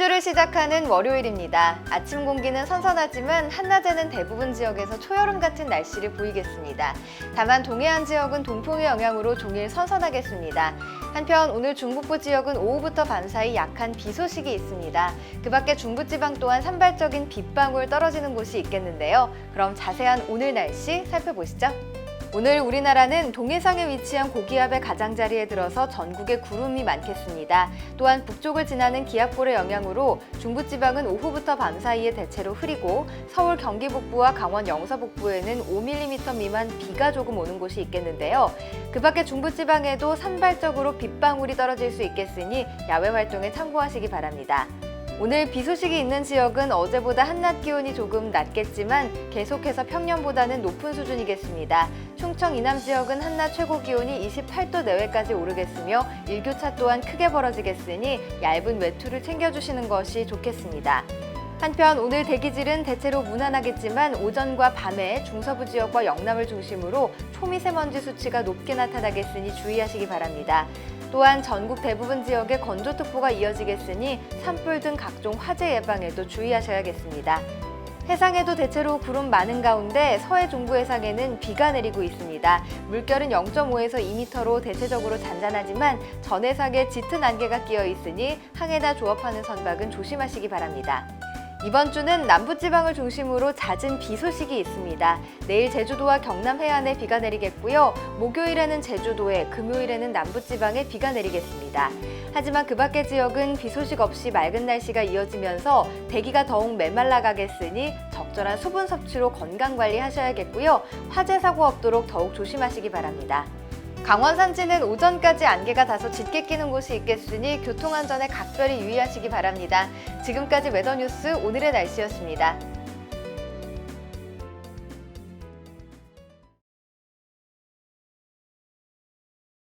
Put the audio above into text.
주를 시작하는 월요일입니다. 아침 공기는 선선하지만 한낮에는 대부분 지역에서 초여름 같은 날씨를 보이겠습니다. 다만 동해안 지역은 동풍의 영향으로 종일 선선하겠습니다. 한편 오늘 중북부 지역은 오후부터 밤 사이 약한 비 소식이 있습니다. 그 밖에 중부지방 또한 산발적인 빗방울 떨어지는 곳이 있겠는데요. 그럼 자세한 오늘 날씨 살펴보시죠. 오늘 우리나라는 동해상에 위치한 고기압의 가장자리에 들어서 전국에 구름이 많겠습니다. 또한 북쪽을 지나는 기압골의 영향으로 중부지방은 오후부터 밤 사이에 대체로 흐리고 서울 경기 북부와 강원 영서 북부에는 5mm 미만 비가 조금 오는 곳이 있겠는데요. 그 밖에 중부지방에도 산발적으로 빗방울이 떨어질 수 있겠으니 야외 활동에 참고하시기 바랍니다. 오늘 비 소식이 있는 지역은 어제보다 한낮 기온이 조금 낮겠지만 계속해서 평년보다는 높은 수준이겠습니다. 충청 이남 지역은 한낮 최고 기온이 28도 내외까지 오르겠으며 일교차 또한 크게 벌어지겠으니 얇은 외투를 챙겨주시는 것이 좋겠습니다. 한편 오늘 대기질은 대체로 무난하겠지만 오전과 밤에 중서부 지역과 영남을 중심으로 초미세먼지 수치가 높게 나타나겠으니 주의하시기 바랍니다. 또한 전국 대부분 지역에 건조특보가 이어지겠으니 산불 등 각종 화재 예방에도 주의하셔야겠습니다. 해상에도 대체로 구름 많은 가운데 서해 중부 해상에는 비가 내리고 있습니다. 물결은 0.5에서 2m로 대체적으로 잔잔하지만 전 해상에 짙은 안개가 끼어 있으니 항해나 조업하는 선박은 조심하시기 바랍니다. 이번 주는 남부지방을 중심으로 잦은 비 소식이 있습니다. 내일 제주도와 경남 해안에 비가 내리겠고요. 목요일에는 제주도에, 금요일에는 남부지방에 비가 내리겠습니다. 하지만 그 밖의 지역은 비 소식 없이 맑은 날씨가 이어지면서 대기가 더욱 메말라가겠으니 적절한 수분 섭취로 건강 관리하셔야겠고요. 화재 사고 없도록 더욱 조심하시기 바랍니다. 강원 산지는 오전까지 안개가 다소 짙게 끼는 곳이 있겠으니 교통안전에 각별히 유의하시기 바랍니다. 지금까지 웨더뉴스 오늘의 날씨였습니다.